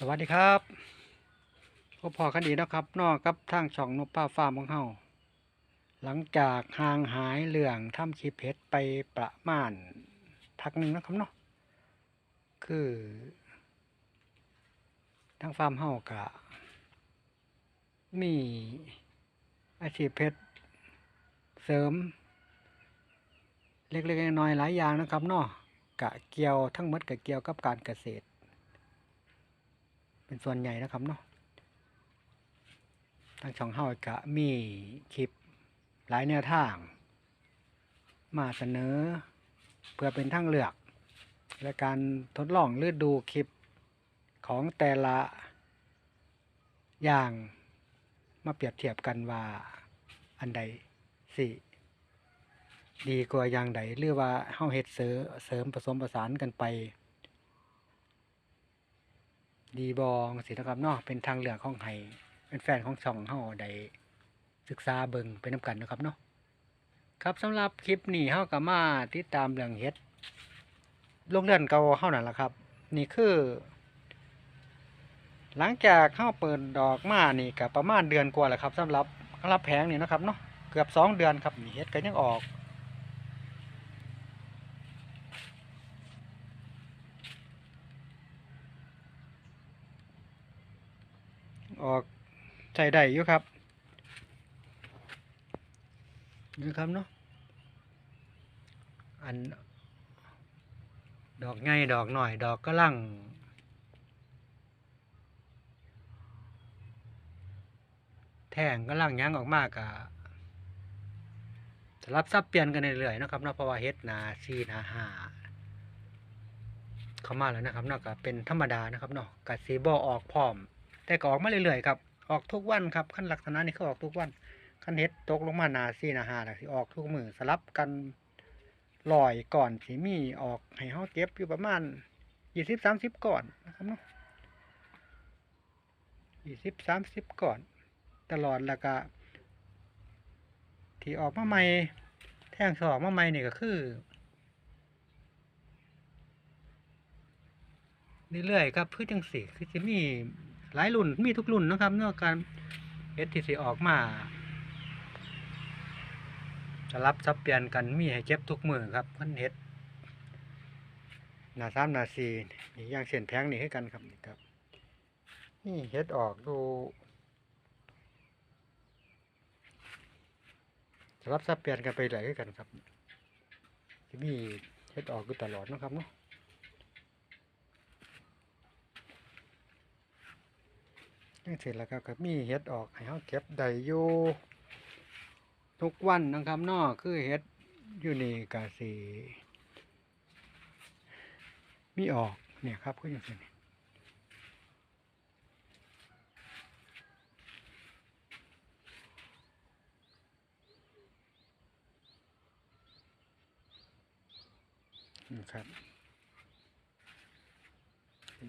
สวัสดีครับพบพอกันดีนะครับนอกกับทางช่องนกป้าฟาร์มของเฮาหลังจากห่างหายเรื่องทำคลิปเพชรไปประมาณพักหนึ่งนะครับเนาะคือทางฟาร์มเฮากะมีอาชีพเพชรเสริม เล็กๆน้อยๆหลายอย่างนะครับเนาะกะเกี่ยวทั้งหมดกะเกี่ยวกับการเกษตร เป็นส่วนใหญ่นะครับเนาะทางช่องเฮากะมีคลิปหลายแนวทาง มาเสนอ เพื่อเป็นทางเลือก และการทดลองหรือดูคลิปของแต่ละอย่างมาเปรียบเทียบกันว่าอันใดสิดีกว่าอย่างใดหรือว่าเฮาเฮ็ดเสริเสริมผสมผสานกันไป ดีบองสินะครับเนาะเป็นทางเลือกของไห้เป็นแฟนของช่องเฮาได้ศึกษาเบิ่งไปนํกันนะครับเนาะครับสำหรับคลิปนี้เฮาก็มาติดตามเรื่องเฮ็ดโรงเรือนเก่าเฮานั่นล่ะครับ นี่คือ หลังจากเฮาเปิดดอกมานี่ก็ประมาณเดือนกว่าแล้วครับสำหรับสำหรับแผงนี่นะครับเนาะเกือบสองเดือนครับนี่เฮ็ดก็ยังออก ออกใช้ได้อยู่ครับนี่ครับเนาะอัน ดอกไงดอกหน่อย ดอกก็ลังแท่งก็ลังยั้งออกมากะสลับซับเปลี่ยนกันเรื่อยๆนะครับเนาะเพราะว่าเฮ็ดนาซีนาหาเข้ามาแล้วนะครับเนาะก็เป็นธรรมดานะครับเนาะกะสีบอออกพร้อม แต่ก็ออกมาเรื่อยๆครับออกทุกวันครับขั้นลักษณะนี้เขาออกทุกวันขั้นเฮ็ดตกลงมานาซีนาหาน่ะสิออกทุกมือสลับกันลอยก่อนสิมีออกให้เฮาเก็บอยู่ประมาณยี่สิบสามสิบก่อนนะครับเนาะยี่สิบสามสิบก่อน ตลอดแล้วก็ที่ออกมาใหม่แท่งสออกมาใหม่นี่ก็คือเรื่อยๆครับพื่อจังสีคือจะมี หลายรุ่นมีทุกรุ่นนะครับเนื่องการเอสทีซีออกมาจะรับซับเปลี่ยนกันมีให้เก็บทุกมือครับเพิ่นเฮ็ดหนาสามหนาสี่นี่ย่างเส้นแพงนี่ให้กันครับนี่ครับ นี่เฮ็ดออกดูสลับซับเปลี่ยนกันไปไหลายกันครับที่มีเฮ็ดออกอยู่ตลอดนะครับเนาะ ยังเสร็จแล้วครับก็มีเฮ็ดออกให้เฮาเก็บได้อยู่ทุกวันนะครับนาะคือเฮ็ดอยู่นี่ก็สิมีออกเนี่ยครับคืออย่างนี้นะครับ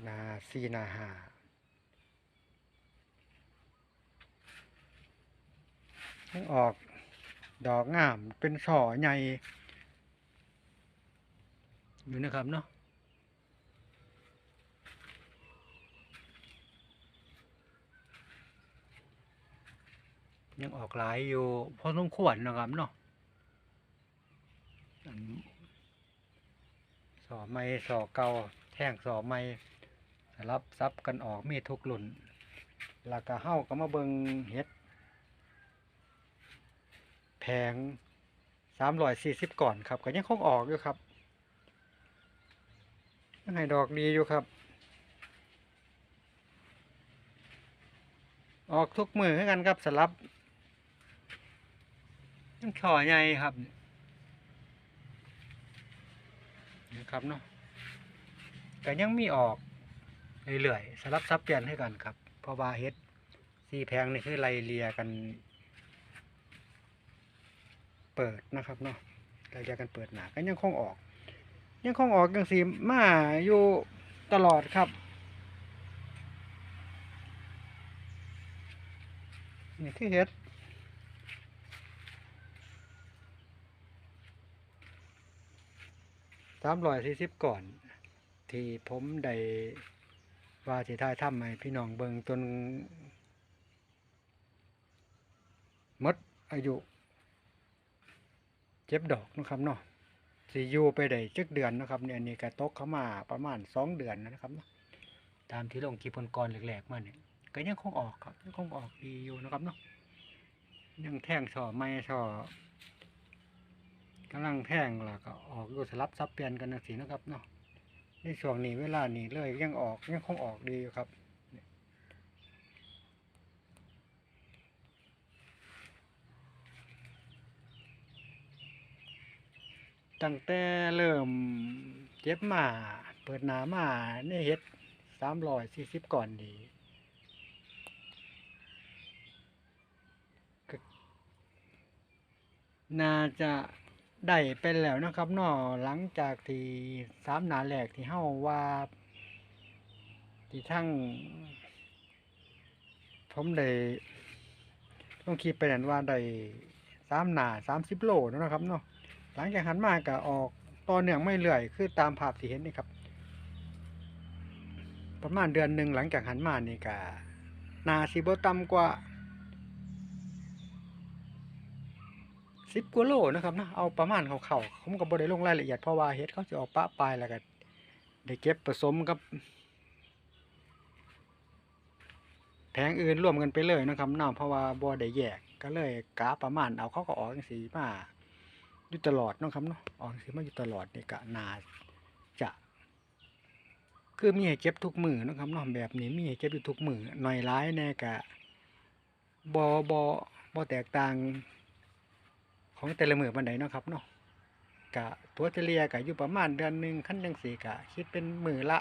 นาซีนาหายัง ออกดอกงามเป็นช่อใหญ่อยู่นะครับเนาะยังออกหลายอยู่พอสมควรนะครับเนาะสอไม้สอเก่าแท่งสอไม้สลับซับกันออกมีทุกรุ่นแล้วก็เฮ้าก็มาเบิงเฮ็ด แพงสามร้อยสี่สิบก่อนครับก็ยังคงออกอยู่ครับยังไงดอกดีอยู่ครับ ออกทุกมือให้กันครับสลับยังช่อใหญ่ครับนะครับเนาะแต่ยังมีออกเรื่อยๆสลับซับเปลี่ยนให้กันครับ เพราะว่าเฮ็ดสีแพงนี่คือไล่เลียกัน เปิดนะครับเนาะไล่เลียกันเปิดหนาก็ยังคงออก ยังคงออกยังสีมาอยู่ตลอดครับ นี่คือเฮ็ดสามร้อยสี่สิบก่อน ที่ผมได้ว่าสิถ่ายทำให้พี่น้องเบิงจนมดอายุ เจ็บดอกนะครับเนาะสิอยู่ไปได้จักเดือนนะครับเนี่ยนนี้ก็ตกเข้ามาประมาณสองเดือนนะครับเนาะตามที่ลงคลิปก่อนๆแรกๆมาเนี่ยก็ยังคงออกครับยังคงออกดีอยู่นะครับเนาะยังแท่งช่อไม้ช่อกำลังแท่งล้วก็ออกอยู่สลับซับเปลี่ยนกันจังซี่นะครับเนาะในช่วงนี้เวลานี้เลยยังออกยังคงออกดีอยู่ครับ ตั้งแต่เริ่มเจ็บมาเปิดหนามาในเฮ็ดสามร้อยสี่สิบก่อนดีน่าจะได้ไปแล้วนะครับนาะหลังจากที่สามหนาแรกที่เฮาว่า ที่ทั้งผมได้ต้องคิดไปนั่นว่าได้สามหนาสามสิบโลนะครับเนาะ หลังจากหันมาก็ออกต่อเนื่องไม่เรื่อยคือตามภาพที่เห็นนี่ครับ ประมาณเดือนหนึ่งหลังจากหันมานี่ก็นาสิบต่ำกว่าสิบกัวโลนะครับนะเอาประมาณเขาเขาผมก็บ่ได้ลงรายละเอียดเพราะว่าเฮ็ดเขาสิออกปะปลายแล้วก็ได้เก็บผสมกับแผงอื่นร่วมกันไปเลยนะครับเนาะเพราะว่าบ่ได้แยกก็เลยกาประมาณเอาเขาก็ออกจังซี่มา อยู่ตลอดเนาะครับเนาะออกสิมาอยู่ตลอดนี่ก็นาจะ คือมีให้เจ็บทุกมือเนาะครับเนาะแบบนี้มีให้เจ็บอยู่ทุกมือหน่อยร้ายแน่กะบอบอบอแตกต่าง ของแต่ละมือบันไดเนาะครับเนาะกะตัวเฉลี่ยกะอยู่ประมาณเดือนหนึ่งขั้นจังสี่กะคิดเป็นมือละ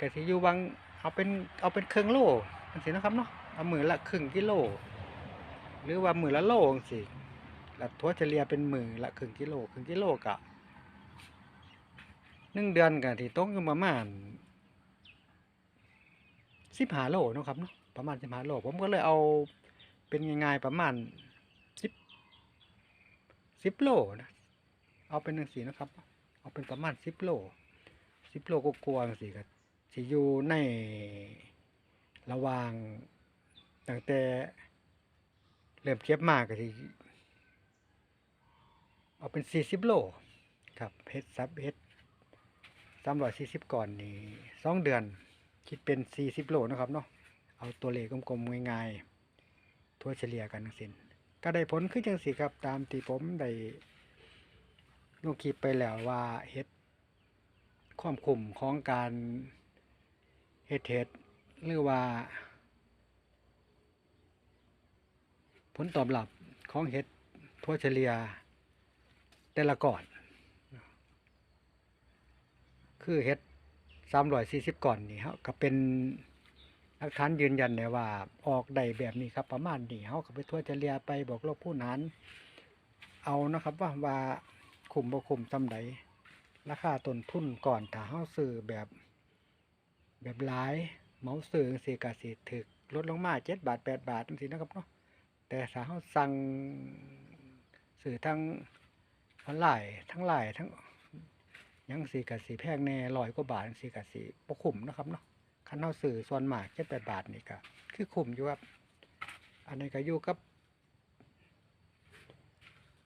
กะสิอยู่บางเอาเป็นเอาเป็นครึ่งโลจังซี่นะครับเนาะเอามือละครึ่งกิโล หรือว่ามือละโลจังซี่ แล้วทั่วเฉลี่ยเป็นหมือละครึ่งกิโลครึ่งกิโลกะหนึ่งเดือนกะที่ตกอยู่ประมาณสิบห้าโลนะครับเนาะประมาณสิบห้าโลผมก็เลยเอาเป็นง่ายๆประมาณสิบสิบโลนะเอาเป็นหนึ่งสีนะครับ เอาเป็นประมาณสิบโลสิบโลก็กลัวสิครับสิอยู่ในระหว่างตั้งแต่เริ่มเก็บมากก็สิ เอาเป็นสี่สิบโลครับเฮ็ดซับเฮ็ดสามร้อยสี่สิบก่อนนี่สองเดือน คิดเป็นสี่สิบโลนะครับเนาะเอาตัวเลขกลมๆง่ายๆทั่วเฉลี่ยกันทั้งสิ้นก็ได้ผลคือจังสีครับตามที่ผมได้ลงคลิปไปแล้วว่าเฮ็ดความคุ้มของการเฮ็ดเฮ็ดหรือว่า ผลตอบรับของเฮ็ดทั่วเฉลี่ย แต่ละก่อน คือเฮ็ดสามร้อยสี่สิบก่อนนี่ครับก็เป็นหลักฐานยืนยันได้ว่าออกได้แบบนี้ครับประมาณนี้เขาก็ไปทั่วเฉลี่ยไปบอกโลกผู้นั้นเอานะครับว่าว่าคุมบ่คุมซำใดราคาต้นทุนก่อนถ้าเฮาซื้อแบบแบบหลายเมาซื้อจังซี่ก็สิถึกลดลงมา7บาท8บาทจังซี่นะครับเนาะแต่ถ้าเฮาสั่งซื้อทาง ทั้งหลายทั้งหลายทั้งยังสีกับสีแพงแน่ร้อยกว่าบาทสีกับสีบ่คุ้มนะครับเนาะคันเฮาซื้อส่วนมากเจ็ดแปดบาทนี่ก็คือคุ้มอยู่ครับ อันนี้ก็อยู่กับ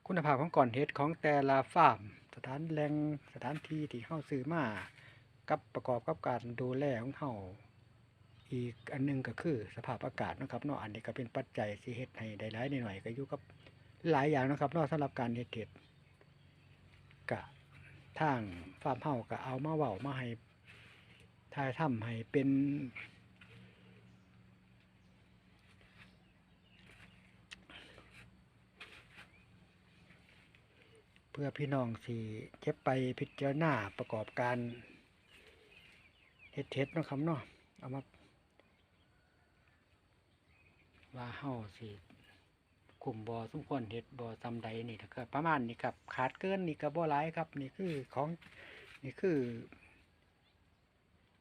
คุณภาพของก่อนเฮ็ดของแต่ละฟาร์มสถานแหล่งสถานที่ที่เฮาซื้อมากับประกอบกับการดูแลของเฮาอีกอันหนึงก็คือสภาพอากาศนะครับเนาะอันนี้ก็เป็นปัจจัยที่เฮ็ดให้ได้หลายนิดหน่อยก็อยู่กับหลายอย่างนะครับเนาะสำหรับการเฮ็ดเห็ด กะทางฟาร์มเฮาก็เอามาเว้ามาให้ทายถ้ำให้เป็นเพื่อพี่น้องสิเก็บไปพิจารณาประกอบการเฮ็ดเห็ดนะครับเนาะเอามาว่าเฮาสิ กลุ่มบ่อสมควรเฮ็ดบ่อซำใดนี่ถ้าเกิดประมาณนี้ครับ ขาดเกินนี่ก็บ่หลายครับ นี่คือของนี่คือ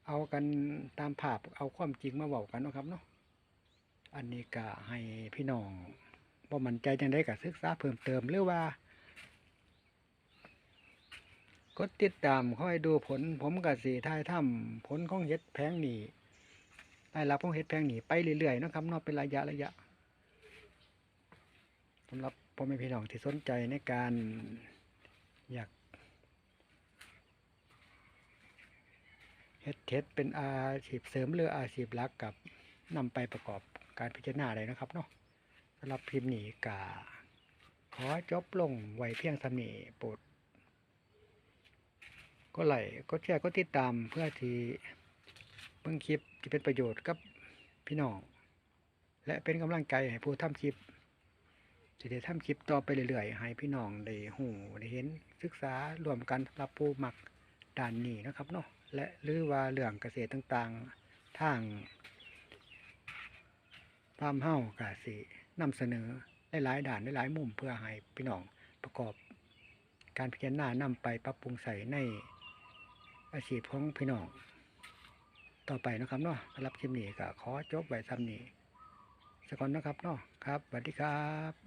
เอากันตามภาพเอาความจริงมาเว้ากันนะครับเนาะอันนี้ก็ให้พี่น้องบ่มั่นใจจังได้ก็ศึกษาเพิ่มเติมหรือว่ากดติดตามค่อยดูผล ผมก็สิถ่ายทำผลของเฮ็ดแพงนี่รายรับของเฮ็ดแพงหนีไปเรื่อยๆนะครับนาะเป็นระยะระยะำหรับพ่อแม่พี่น้องที่สนใจในการอยากเฮ็ดเฮ็ดเป็นอาชีพเสริมหรืออาชีพหลักกับนำไปประกอบการพิจารณาได้นะครับเนาะสำหรับพิมพ์นี้กาขอจบลงไว้เพียงสำนีโปรดก็ไหลก็แชร์ก็ติดตามเพื่อที่เบิ่งคลิปที่เป็นประโยชน์กับพี่น้อง และเป็นกำลังใจให้ผู้ทำคลิป ที่ได้ทำคลิปต่อไปเรื่อยๆ ให้พี่น้องได้หูได้เห็นศึกษารวมกันสำหรับผู้มักด้านนี้นะครับเนาะและหรือว่าเรื่องเกษตรต่างๆทางฟาร์มเฮ้ากาสินำเสนอหลายๆด่านหลายๆมุมเพื่อให้พี่น้องประกอบการพิจารณานำไปปรับปรุงใส่ในอาชีพของพี่น้อง ต่อไปนะครับเนาะรับคลิปนี้ก็ขอจบไว้ซ้ำนี้สักก่อนนะครับเนาะครับสวัสดีครับ